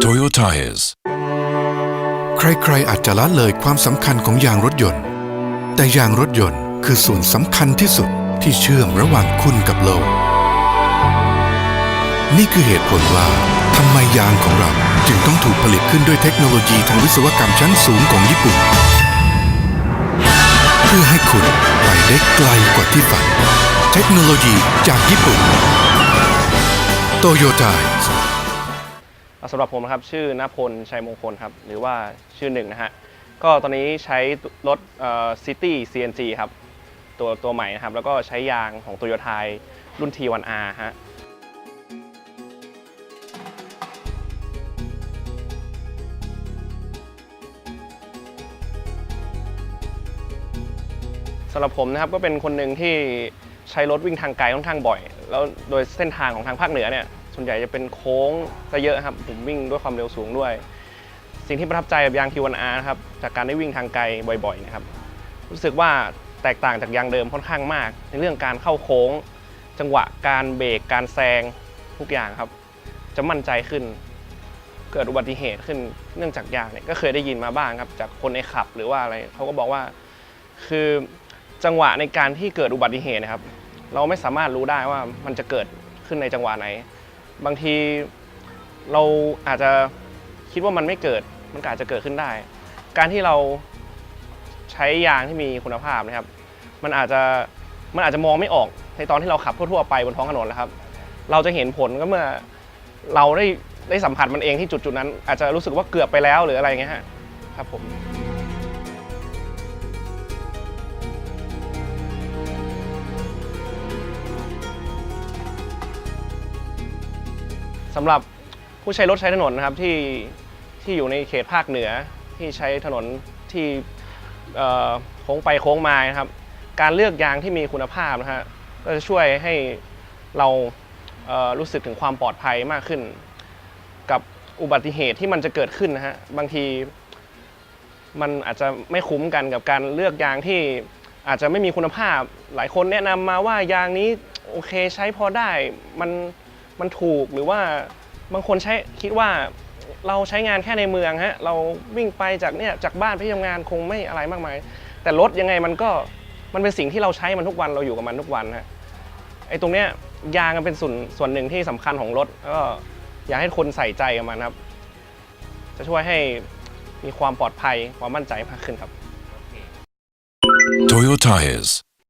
Toyo Tires. ใครๆอาจจะละเลยความสำคัญของยางรถยนต์ แต่ยางรถยนต์คือส่วนสำคัญที่สุดที่เชื่อมระหว่างคุณกับโลก นี่คือเหตุผลว่าทำไมยางของเราจึงต้องถูกผลิตขึ้นด้วยเทคโนโลยีทางวิศวกรรมชั้นสูงของญี่ปุ่น เพื่อให้คุณไปได้ไกลกว่าที่ฝัน เทคโนโลยีจากญี่ปุ่นโตโยต้า สำหรับผมนะครับชื่อนพลชัยมงคลครับหรือว่าชื่อหนึ่งนะฮะก็ตอนนี้ใช้รถซิตี้ CNG ครับตัวตัวใหม่นะครับ แล้วก็ใช้ยางของ t o y ย t a รุ่น T1R ฮะสำหรับผมนะครับก็เป็นคนหนึ่งที่ใช้รถวิ่งทางไกลค่อนข้างบ่อย แล้วโดยเส้นทางของทางภาคเหนือเนี่ย ส่วนใหญ่จะเป็นโค้งซะเยอะครับ ผมวิ่งด้วยความเร็วสูงด้วย สิ่งที่ประทับใจกับยาง T1R นะครับ จากการได้วิ่งทางไกลบ่อยๆนะครับ รู้สึกว่าแตกต่างจากยางเดิมค่อนข้างมาก ในเรื่องการเข้าโค้ง จังหวะการเบรกการแซงทุกอย่างครับ จะมั่นใจขึ้น เกิดอุบัติเหตุขึ้นเนื่องจากยางเนี่ยก็เคยได้ยินมาบ้างครับ จากคนในขับหรือว่าอะไรเขาก็บอกว่า คือจังหวะในการที่เกิดอุบัติเหตุนะครับ เราไม่สามารถรู้ได้ว่ามันจะเกิดขึ้นในจังหวะไหน บางทีเราอาจจะคิดว่ามันไม่เกิด มันก็อาจจะเกิดขึ้นได้ การที่เราใช้ยางที่มีคุณภาพนะครับ มันอาจจะมันอาจจะมองไม่ออกในตอนที่เราขับทั่วๆไปบนท้องถนนแล้วครับ เราจะเห็นผลก็เมื่อเราได้ได้สัมผัสมันเองที่จุดๆนั้น อาจจะรู้สึกว่าเกือบไปแล้วหรืออะไรเงี้ยฮะครับผม สำหรับผู้ใช้รถใช้ถนนนะครับที่ที่อยู่ในเขตภาคเหนือที่ใช้ถนนที่โค้งไปโค้งมานะครับ การเลือกยางที่มีคุณภาพนะฮะก็จะช่วยให้เรารู้สึกถึงความปลอดภัยมากขึ้น กับอุบัติเหตุที่มันจะเกิดขึ้นนะฮะบางที มันอาจจะไม่คุ้มกันกับการเลือกยางที่อาจจะไม่มีคุณภาพ หลายคนแนะนำมาว่ายางนี้โอเคใช้พอได้มัน มันถูกหรือว่าบางคนใช้คิดว่าเราใช้งานแค่ในเมืองฮะเราวิ่งไปจากเนี่ยจากบ้านไปที่ทำงานคงไม่อะไรมากมาย แต่รถยังไงมันก็มันเป็นสิ่งที่เราใช้มันทุกวันเราอยู่กับมันทุกวันฮะไอ้ตรงเนี้ยยางมันเป็นส่วนส่วนหนึ่งที่สำคัญของรถก็อยากให้คนใส่ใจกับมันครับ จะช่วยให้มีความปลอดภัยความมั่นใจมากขึ้นครับ Toyo Tires.